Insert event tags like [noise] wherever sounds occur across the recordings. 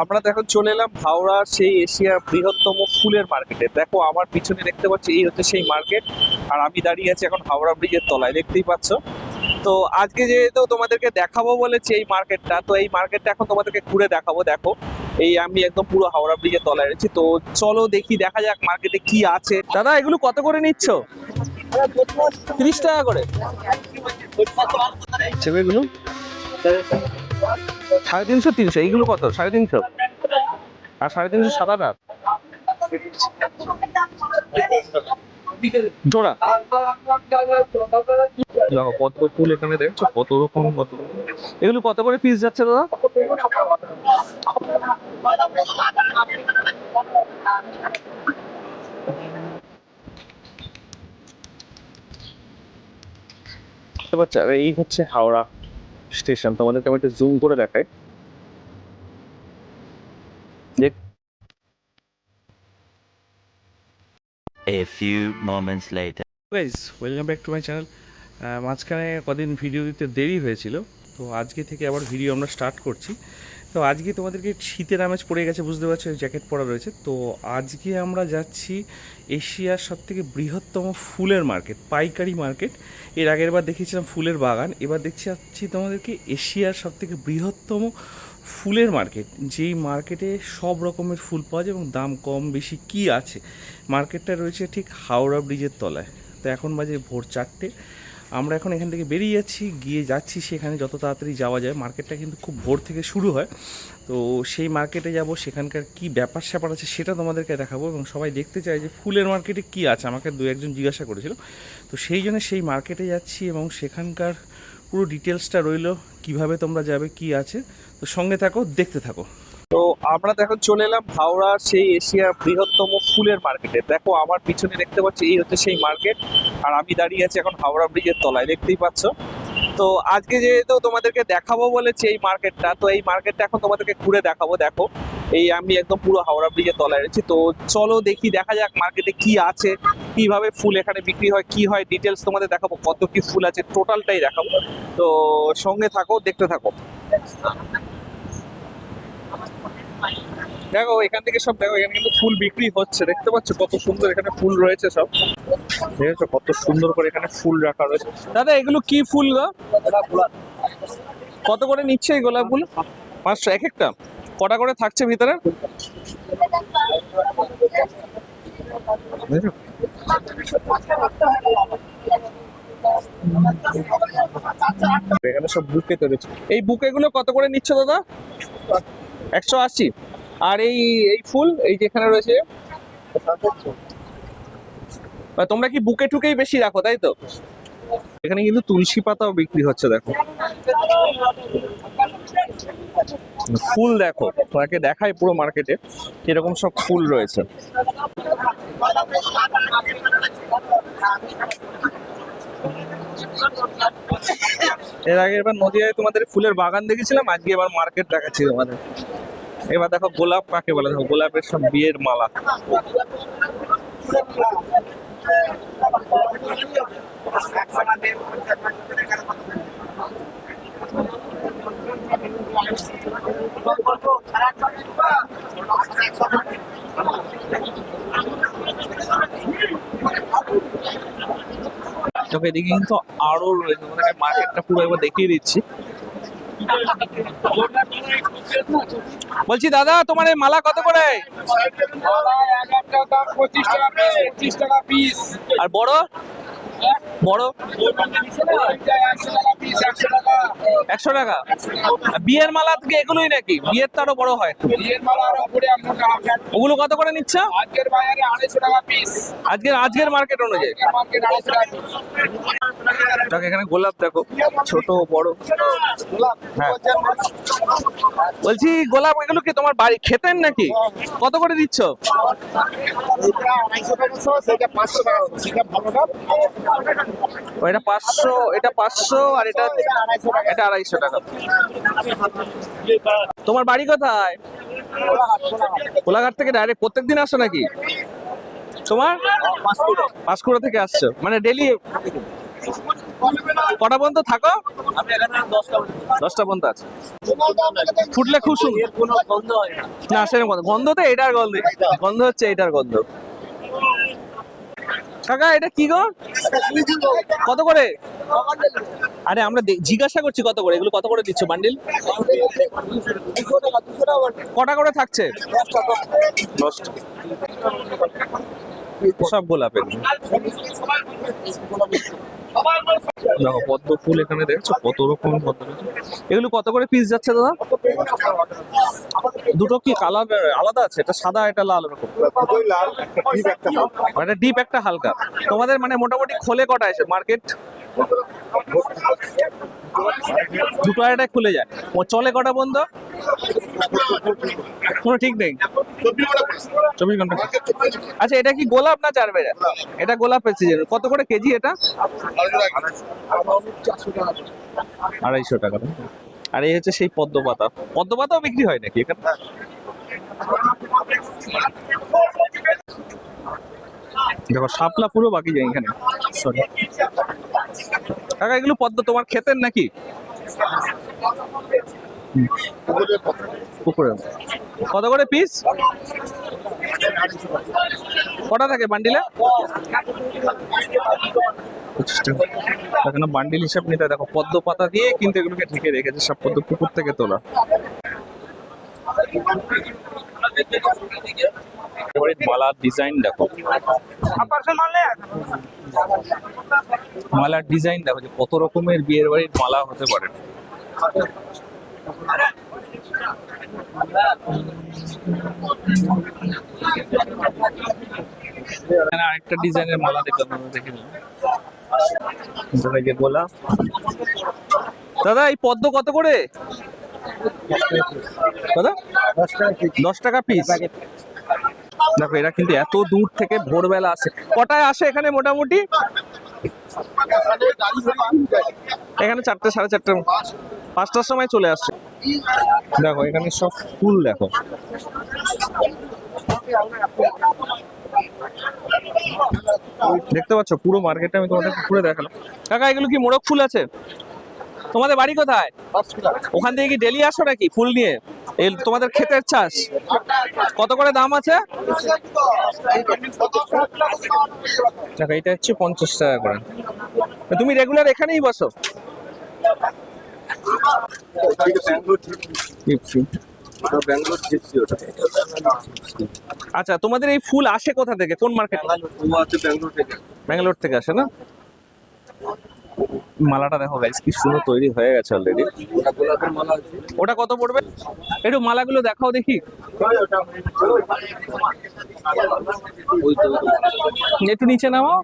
আমরা এখন চলে এলাম হাওড়া, সেই এশিয়ার বৃহত্তম ফুলের মার্কেটে দেখো, আমার পিছনে দেখতে পাচ্ছি, এই হচ্ছে সেই মার্কেট আর আমি দাঁড়িয়ে আছি এখন হাওড়া ব্রিজের তলায়, দেখতেই পাচ্ছ। তো আজকে যেহেতু তোমাদেরকে দেখাবো বলেছি এই মার্কেটটা তো এই মার্কেটটা এখন তোমাদেরকে ঘুরে দেখাবো, দেখো। এই আমি একদম পুরো হাওড়া ব্রিজের তলায় রয়েছি, তো চলো দেখি, দেখা যাক মার্কেটে কি আছে। দাদা, এগুলো কত করে নিচ্ছ? তিরিশ টাকা করে। ছেলেগুলো? সাড়ে তিনশো তিনশো। এইগুলো কত? সাড়ে তিনশো। আর সাড়ে তিনশো সাত এগুলো কত করে পিস যাচ্ছে দাদা? এই হচ্ছে হাওড়া। স্টেশন তোমাদেরকে আমি একটু জুম করে দেখাই দেখ A few moments later. Guys, welcome back to my channel. মাঝখানে কদিন ভিডিও দিতে দেরি হয়েছিল তো আজকে থেকে আবার ভিডিও আমরা স্টার্ট করছি তো আজকে তোমাদেরকে শীতের আমেজ পড়ে গেছে, বুঝতে পারছ জ্যাকেট পরা রয়েছে। তো আজকে আমরা যাচ্ছি এশিয়ার সব থেকে বৃহত্তম ফুলের মার্কেট, পাইকারি মার্কেট। এর আগের বার দেখিয়েছিলাম ফুলের বাগান, এবার দেখছি যাচ্ছি তোমাদেরকে এশিয়ার সব থেকে বৃহত্তম ফুলের মার্কেট, যেই মার্কেটে সব রকমের ফুল পাওয়া যায় এবং দাম কম বেশি কি আছে। মার্কেটটা রয়েছে ঠিক হাওড়া ব্রিজের তলায়। তো এখন বাজে ভোর চারটে। আমরা এখন এখান থেকে বেরিয়ে যাচ্ছি, গিয়ে যাচ্ছি সেখানে যত তাড়াতাড়ি যাওয়া যায়। মার্কেটটা কিন্তু খুব ভোর থেকে শুরু হয়। তো সেই মার্কেটে যাব, সেখানকার কি ব্যাপার স্যাপার আছে সেটা তোমাদেরকে দেখাবো এবং সবাই দেখতে চায় যে ফুলের মার্কেটে কি আছে। আমাকে দু একজন জিজ্ঞাসা করেছিল। তো সেই জন্য সেই মার্কেটে যাচ্ছি এবং সেখানকার পুরো ডিটেলসটা রইল, কীভাবে তোমরা যাবে, কি আছে। তো সঙ্গে থাকো, দেখতে থাকো। তো আমরা এখন চলে এলাম হাওড়া সেই এশিয়ার বৃহত্তম ফুলের মার্কেটে দেখো, আমার পিছনে দেখতে পাচ্ছি, এই হচ্ছে সেই মার্কেট আর আমি দাঁড়িয়ে আছি এখন হাওড়া ব্রিজের তলায়, দেখতেই পাচ্ছ। তো আজকে যেহেতু তোমাদেরকে দেখাবো বলেছি এই মার্কেটটা তো এই মার্কেটটা এখন তোমাদেরকে ঘুরে দেখাবো, দেখো। এই আমি একদম পুরো হাওড়া ব্রিজের তলায় রয়েছি। তো চলো দেখি, দেখা যাক মার্কেটে কি আছে, কীভাবে ফুল এখানে বিক্রি হয়, কি হয়। ডিটেলস তোমাদের দেখাবো, কত কি ফুল আছে টোটালটাই দেখাবো। তো সঙ্গে থাকো, দেখতে থাকো। দেখো, এখান থেকে সব দেখো, এখানে কিন্তু ফুল বিক্রি হচ্ছে। দেখতে পাচ্ছ কত সুন্দর এখানে ফুল রয়েছে সব। ঠিক আছে, কত সুন্দর করে এখানে ফুল রাখা রয়েছে। দাদা, এগুলো কি ফুল গো? কত করে নিচ্ছে এই গোলাপগুলো পাঁচশো, এক একটা? কটা করে থাকছে ভিতরে? এখানে সব বুকে তৈরি এই বুকেগুলো কত করে নিচ্ছ দাদা? একশো আশি। আর এই এই ফুল, এই যেখানে রয়েছে। তোমরা কি বুকে ঠুকেই বেশি রাখো, তাই তো? এখানে কিন্তু তুলসী পাতাও বিক্রি হচ্ছে, দেখো। ফুল দেখো, তোমাকে দেখাই পুরো মার্কেটে কীরকম সব ফুল রয়েছে। এর আগে এবার নদিয়ায় তোমাদের ফুলের বাগান দেখেছিলাম, আজকে এবার মার্কেট দেখাচ্ছি তোমাদের। এবার দেখো গোলাপ কাকে বলে? দেখো, গোলাপের সব বিয়ের মালা। তোকে এদিকে কিন্তু আরও রয়েছে। তোমাদেরকে মার্কেটটা পুরো একবার দেখিয়ে দিচ্ছি। বলছি দাদা তোমার এই মালা কত করে? আর বড়? বড়? একশো টাকা। বিয়ের মালা থেকে এগুলোই নাকি? বিয়ের তো আরও বড় হয়। ওগুলো কত করে নিচ্ছ? আজকের আড়াইশো টাকা পিস আজকের আজকের মার্কেট অনুযায়ী। দেখো এখানে গোলাপ দেখো। ছোট বড়। হ্যাঁ। বলছি গোলাপ এগুলো কি তোমার বাড়ি খেতেন নাকি? কত করে দিচ্ছ? এটা পাঁচশো এটা পাঁচশো আর এটা এটা আড়াইশো টাকা। তোমার বাড়ি কোথায়? কোলাঘাট থেকে ডাইরেক্ট প্রত্যেকদিন আসো নাকি? তোমার? পাঁশকুড়া থেকে আসছো। মানে ডেলি কটা পর্যন্ত থাকো? দশটা পর্যন্ত আছে। ফুটলে খুব সুন্দর। গন্ধ গন্ধ তো এটার গন্ধ। গন্ধ হচ্ছে এটার গন্ধ। কাকা, এটা কি গো? কত করে? আরে আমরা জিজ্ঞাসা করছি কত করে? এগুলো কত করে দিচ্ছ বান্ডিল কটা করে থাকছে? সব গোলাপের। দেখো পদ্ম ফুল এখানে দেখছ? কত পদ্ম এগুলো কত করে পিস যাচ্ছে দাদা? দুটো কি কালার আলাদা আছে? এটা সাদা এটা লাল রকম দুটোই লাল একটা ডিপ ডিপ একটা হালকা। তোমাদের মানে মোটামুটি খোলে কটা আছে মার্কেট দুটো আড়াইটায় খুলে যায়। চলে কটা বন্ধ? কোনো ঠিক নেই। চব্বিশ ঘণ্টা। আচ্ছা এটা কি গোলাপ না চার বেড়া? এটা গোলাপের সিজন কত করে কেজি এটা? আড়াইশো টাকা। আর এই হচ্ছে সেই পদ্ম পাতা। পদ্ম পাতাও বিক্রি হয় নাকি এখানে? দেখো, শাপলা পুরো বাকি যায় এখানে। সরি কাকা, এগুলো পদ্ম, তোমার খেতেন নাকি? কত করে পিস কটা থাকে বান্ডিলে? এখানে বান্ডিল হিসাব নিতে। দেখো, পদ্ম পাতা দিয়ে কিন্তু এগুলোকে ঢেকে রেখেছে সব পদ্ম পুকুর থেকে তোলা। মালার ডিজাইন দেখো। মালার ডিজাইন দেখো যে কত রকমের বিয়ের বাড়ির মালা হতে পারে। আরেকটা ডিজাইনের মালা দেখলাম দেখে নিলাম। গোলা দাদা এই পদ্ম কত করে? কত? দশ টাকা পিস দেখো এরা কিন্তু এত দূর থেকে ভোরবেলা আসে। কটায় আসে এখানে মোটামুটি? এখানে চারটে সাড়ে চারটে। পাঁচটার সময় চলে আসছে দেখো এখানে সব ফুল দেখো। দেখতে পাচ্ছ? পুরো মার্কেটে আমি তোমাদের ঘুরে দেখালাম। কাকা এগুলো কি মোরগ ফুল আছে? তোমাদের বাড়ি কোথায়? ওখান থেকে কি ডেলি আসো নাকি ফুল নিয়ে? এই তোমাদের ক্ষেতের চাষ? কত করে দাম আছে? এটা হচ্ছে পঞ্চাশ টাকা করে। তুমি রেগুলার এখানেই বসো। আচ্ছা তোমাদের এই ফুল আসে কোথা থেকে? কোন মার্কেট ব্যাঙ্গালোর থেকে আসে না? মালাটা দেখো গাইস কি সুন্দর তৈরি হয়ে গেছে অলরেডি ওটা কত পড়বে? একটু মালাগুলো দেখাও দেখি। একটু নিচে নামাও,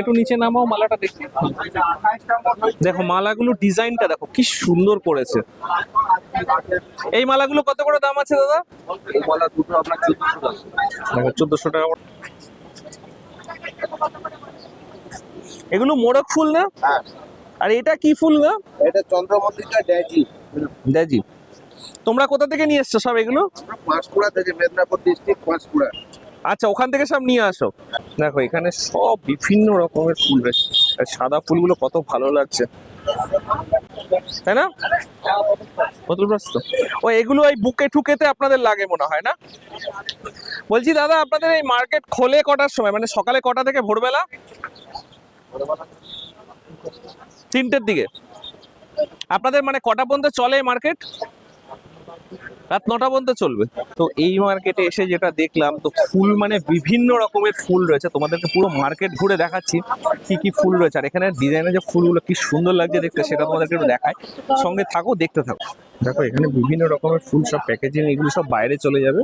একটু নিচে নামাও মালাটা দেখি। দেখো মালাগুলো ডিজাইনটা দেখো, কি সুন্দর করেছে এই মালাগুলো কত করে দাম আছে দাদা? চোদ্দশো টাকা এগুলো মোরগ ফুল না। আর এটা কি ফুল না এটা চন্দ্রমল্লিকা ড্যাজি। দাজি তোমরা কোথা থেকে নিয়ে এসছো সব এগুলো? পাঁশকুড়া থেকে মেদিনীপুর ডিস্ট্রিক্ট পাঁশকুড়া। আচ্ছা ওখান থেকে সব নিয়ে আসো। দেখো এখানে সব বিভিন্ন রকমের ফুল রয়েছে আর সাদা ফুলগুলো কত ভালো লাগছে। তাই না? বোতল প্রস্ত ও এগুলো ওই বুকে ঠুকেতে আপনাদের লাগে মনে হয় না? বলছি দাদা আপনাদের এই মার্কেট খোলে কটার সময়? মানে সকালে কটা থেকে ভোরবেলা? তিনটের দিকে। আপনাদের মানে কটা পর্যন্ত চলে মার্কেট রাত নটা পর্যন্ত চলবে। তো এই মার্কেটে এসে যেটা দেখলাম, তো ফুল মানে বিভিন্ন রকমের ফুল রয়েছে। তোমাদেরকে পুরো মার্কেট ঘুরে দেখাচ্ছি কি কি ফুল রয়েছে। আর এখানে ডিজাইনের যে ফুলগুলো কি সুন্দর লাগছে দেখতে, সেটা তোমাদেরকে একটু দেখায় সঙ্গে থাকো, দেখতে থাকো। দেখো, এখানে বিভিন্ন রকমের ফুল, সব প্যাকেজিং এগুলো সব বাইরে চলে যাবে।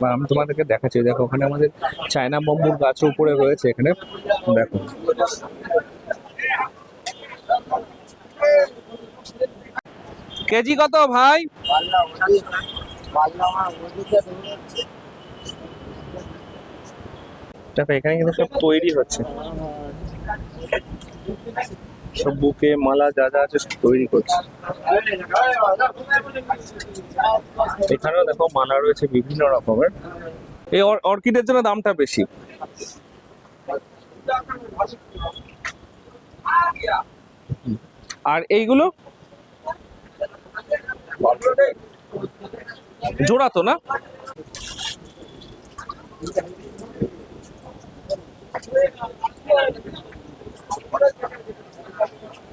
বা আমি তোমাদেরকে দেখাচ্ছি। দেখো ওখানে আমাদের চায়না বম্বুর গাছও উপরে রয়েছে। এখানে দেখো। কেজি কত ভাই? দেখো এখানে কিন্তু সব তৈরি হচ্ছে। সব বুকে মালা যা যা আছে সব তৈরি করছে। এখানেও দেখো মালা রয়েছে বিভিন্ন রকমের। এই অর্কিডের জন্য দামটা বেশি। আর এইগুলো? জোড়া তো, না?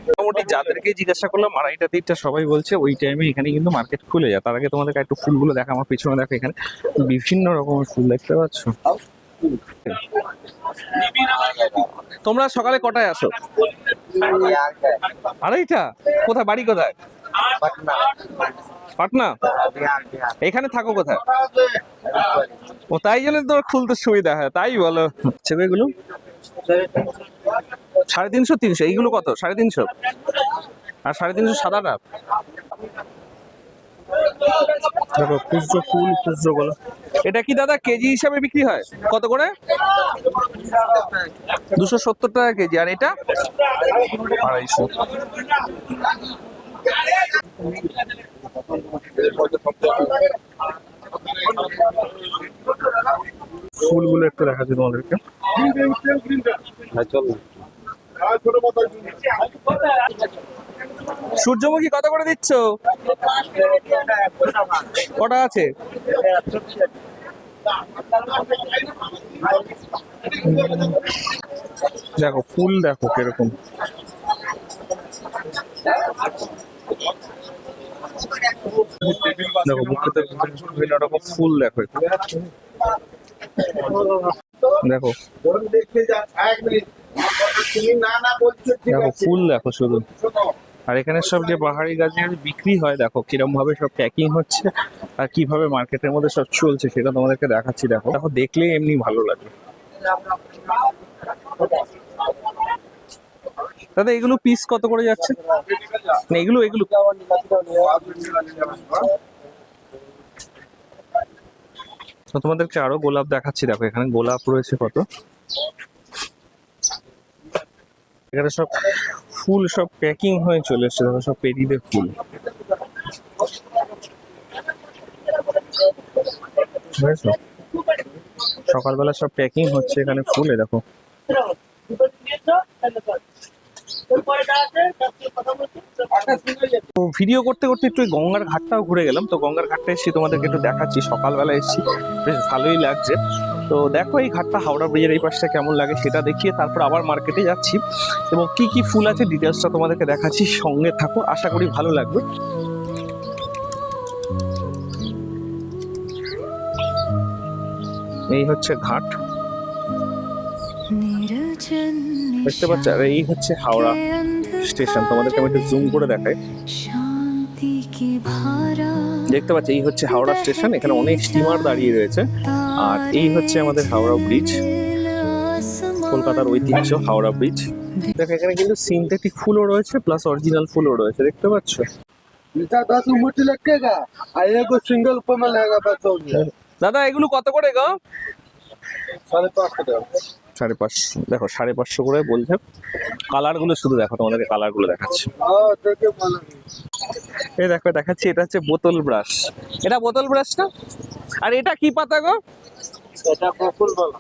মোটামুটি যাদেরকে জিজ্ঞাসা করলাম, আড়াইটা তিনটা সবাই বলছে, ওই টাইমে এখানে কিন্তু মার্কেট খুলে যায়। তার আগে তোমাদেরকে একটু ফুলগুলো দেখা, আমার পিছনে দেখো এখানে। বিভিন্ন রকমের ফুল দেখতে পাচ্ছ? তোমরা সকালে কটায় আসো? আড়াইটা? কোথায়? বাড়ি কোথায়? পাটনা। এখানে থাকো কোথায়? ও তাই জন্য তোর খুলতে সুবিধা হয়। তাই বলো ছেলেগুলো? সাড়ে তিনশো তিনশো। এইগুলো কত? সাড়ে তিনশো? আর সাড়ে তিনশো সাদাটা? দেখো খুচরো ফুল খুচরো গুলো। এটা কি দাদা কেজি হিসাবে বিক্রি হয়? কত করে? দুশো সত্তর টাকা কেজি। আর এটা? আড়াইশো। ফুলগুলো একটু দেখাচ্ছি তোমাদেরকে। সূর্যমুখী কত করে দিচ্ছ? কটা আছে? দেখো ফুল দেখো কীরকম। দেখো। বিভিন্ন রকম ফুল দেখো দেখো দেখো ফুল দেখো শুধু। আর এখানে সব যে পাহাড়ি গাছের বিক্রি হয়, দেখো কিরম ভাবে সব প্যাকিং হচ্ছে আর কীভাবে মার্কেটের মধ্যে সব চলছে, সেটা তোমাদেরকে দেখাচ্ছি, দেখো। দেখো দেখলেই এমনি ভালো লাগে। দাদা, এগুলো পিস কত করে যাচ্ছে? এগুলো এগুলো। তোমাদেরকে আরও গোলাপ দেখাচ্ছি, দেখো, এখানে গোলাপ রয়েছে কত। এখানে সব ফুল, সব প্যাকিং হয়ে চলে এসছে, দেখো, সব পেরিতে ফুল। সকালবেলা সব প্যাকিং হচ্ছে এখানে ফুলে, দেখো। তো ভিডিও করতে করতে একটু গঙ্গার ঘাটটাও ঘুরে গেলাম। তো গঙ্গার ঘাটটা এসেছি তোমাদেরকে একটু দেখাচ্ছি। সকালবেলা এসেছি। বেশ ভালোই লাগছে। তো দেখো এই ঘাটটা, হাওড়া ব্রিজের এই পাশটা কেমন লাগে সেটা দেখিয়ে তারপর আবার মার্কেটে যাচ্ছি। এবং কি কি ফুল আছে ডিটেলসটা তোমাদেরকে দেখাচ্ছি। সঙ্গে থাকো, আশা করি ভালো লাগবে। এই হচ্ছে ঘাট। দেখতে পাচ্ছ? আর এই হচ্ছে হাওড়া স্টেশন। তোমাদেরকে আমি একটু জুম করে দেখাই। দেখতে পাচ্ছ, এই হচ্ছে হাওড়া স্টেশন। এখানে অনেক স্টিমার দাঁড়িয়ে রয়েছে। আর এই হচ্ছে আমাদের হাওড়া ব্রিজ কলকাতার ঐতিহ্য হাওড়া ব্রিজ দেখো, এখানে কিন্তু সিনথেটিক ফুলও রয়েছে প্লাস অরিজিনাল ফুলও রয়েছে। দেখতে পাচ্ছ? দাদা, এগুলো কত করে গো? সাড়ে পাঁচশো টাকা। সাড়ে পাঁচশো দেখো সাড়ে পাঁচশো করে বলছে। কালারগুলো শুধু দেখো তোমাদেরকে কালারগুলো দেখাচ্ছি। এই দেখো দেখাচ্ছি এটা হচ্ছে বোতল ব্রাশ। এটা বোতল ব্রাশ না? আর এটা কি পাতা গো? এটা বকুল বলা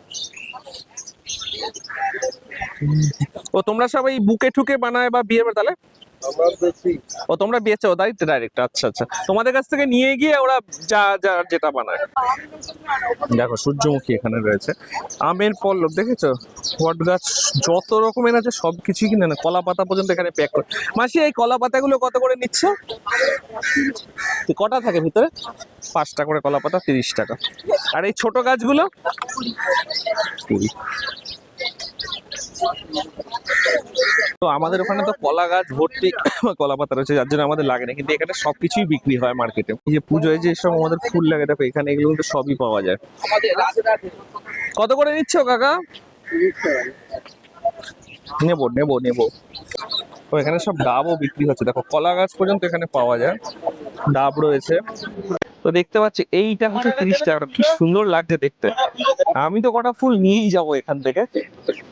ও তোমরা সবাই বুকে ঠুকে বানায় বা বিয়ে তাহলে? ও, তোমরা বেচো তাই ডাইরেক্ট আচ্ছা আচ্ছা। তোমাদের কাছ থেকে নিয়ে গিয়ে ওরা যা যা, যেটা বানায়। দেখো, সূর্যমুখী এখানে রয়েছে। আমের পল্লব, দেখেছ? বট গাছ, যত রকমের আছে, সব কিছুই কিনে না কলা পাতা পর্যন্ত এখানে প্যাক করে। মাসি, এই কলা পাতাগুলো কত করে নিচ্ছ? কটা থাকে ভিতরে? পাঁচটা করে কলা পাতা, তিরিশ টাকা। আর এই ছোট গাছগুলো? তো আমাদের ওখানে তো কলা গাছ ভর্তি [coughs] কলা পাতা রয়েছে, যার জন্য আমাদের লাগে না, কিন্তু এখানে সবকিছুই বিক্রি হয় মার্কেটে এই যে পুজোয় যে সব আমাদের ফুল লাগে, দেখো, এখানে এগুলো কিন্তু সবই পাওয়া যায়। কত করে নিচ্ছ, কাকা? নেব নেব নেব। তো এখানে সব ডাবও বিক্রি হচ্ছে। দেখো, কলা গাছ পর্যন্ত এখানে পাওয়া যায়। ডাব রয়েছে। তো দেখতে পাচ্ছি, এইটা হচ্ছে তিরিশ টাকা। কি সুন্দর লাগছে দেখতে। আমি তো কটা ফুল নিয়েই যাব এখান থেকে।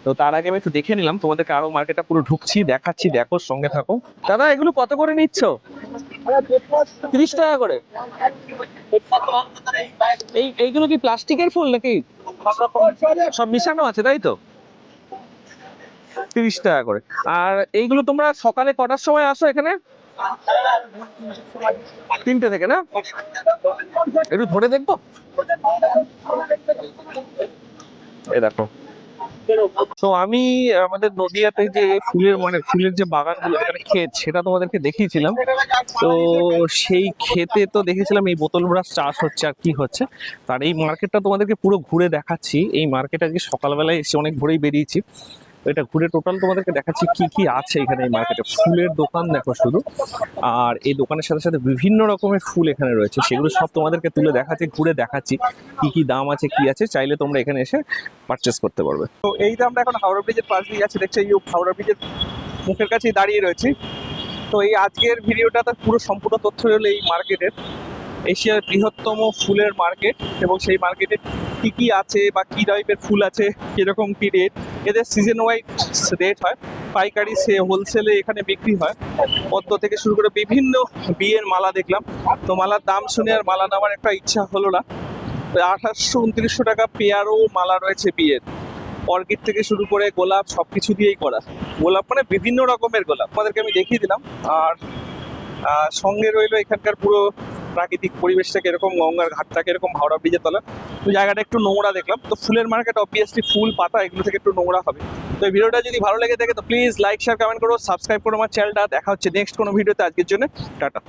তো তার আগে আমি একটু দেখে নিলাম। তোমাদেরকে আরও মার্কেটটা পুরো ঢুকছি, দেখাচ্ছি, দেখো, সঙ্গে থাকো। দাদা, এগুলো কত করে নিচ্ছ? তিরিশ টাকা করে। এই, এইগুলো কি প্লাস্টিকের ফুল নাকি? সব মিশানো আছে, তাই তো? তিরিশ টাকা করে। আর এইগুলো তোমরা সকালে কটার সময় আসো এখানে? তিনটে থেকে, না? একটু ধরে দেখব? এ দেখো। তো আমি আমাদের নদিয়াতে যে ফুলের মানে ফুলের যে বাগানগুলো এখানে ক্ষেত, সেটা তোমাদেরকে দেখিয়েছিলাম। তো সেই ক্ষেতে তো দেখেছিলাম এই বোতল ব্রাশ চাষ হচ্ছে আর কি হচ্ছে। তার এই মার্কেটটা তোমাদেরকে পুরো ঘুরে দেখাচ্ছি। এই মার্কেট আজকে সকালবেলায় এসে অনেক ভোরেই বেরিয়েছি। এটা ঘুরে টোটাল তোমাদেরকে দেখাচ্ছি কি কি আছে এখানে এই মার্কেটে ফুলের দোকান দেখো শুধু। আর এই দোকানের সাথে সাথে বিভিন্ন রকমের ফুল এখানে রয়েছে। সেগুলো সব তোমাদেরকে তুলে দেখাচ্ছি, ঘুরে দেখাচ্ছি কি কি দাম আছে, কি আছে। চাইলে তোমরা এখানে এসে পারচেস করতে পারবে। তো এই আমরা এখন হাওড়া ব্রিজের পাশ দিয়ে যাচ্ছি। দেখছি হাওড়া ব্রিজের মুখের কাছেই দাঁড়িয়ে রয়েছি। তো এই আজকের ভিডিওটা তার পুরো সম্পূর্ণ তথ্য হলো এই মার্কেটের এশিয়ার বৃহত্তম ফুলের মার্কেট এবং সেই মার্কেটে কি কি আছে বা কি টাইপের ফুল আছে, কীরকম কি রেট এদের সিজন ওয়াইজ রেট হয়। পাইকারি সে হোলসেলে এখানে বিক্রি হয়। পদ্ম থেকে শুরু করে বিভিন্ন বিয়ের মালা দেখলাম। তো মালার দাম শুনে আর মালা নেওয়ার একটা ইচ্ছা হলো না। আঠাশশো উনত্রিশশো টাকা পেয়ারও মালা রয়েছে বিয়ের। অর্কিড থেকে শুরু করে গোলাপ সব কিছু দিয়েই করা। গোলাপ মানে বিভিন্ন রকমের গোলাপ। আমাদেরকে আমি দেখিয়ে দিলাম। আর সঙ্গে রইল এখানকার পুরো প্রাকৃতিক পরিবেশটাকে এরকম গঙ্গার ঘাটটাকে এরকম হাওড়া ব্রিজের তলা। তো জায়গাটা একটু নোংরা দেখলাম। তো ফুলের মার্কেট অবভিয়াসলি ফুল, পাতা, এগুলো থেকে একটু নোংরা হবে। তো ভিডিওটা যদি ভালো লেগে থাকে, তো প্লিজ লাইক শেয়ার কমেন্ট করো সাবস্ক্রাইব করো আমার চ্যানেলটা দেখা হচ্ছে নেক্সট কোনো ভিডিওতে আজকের জন্য। টাটা.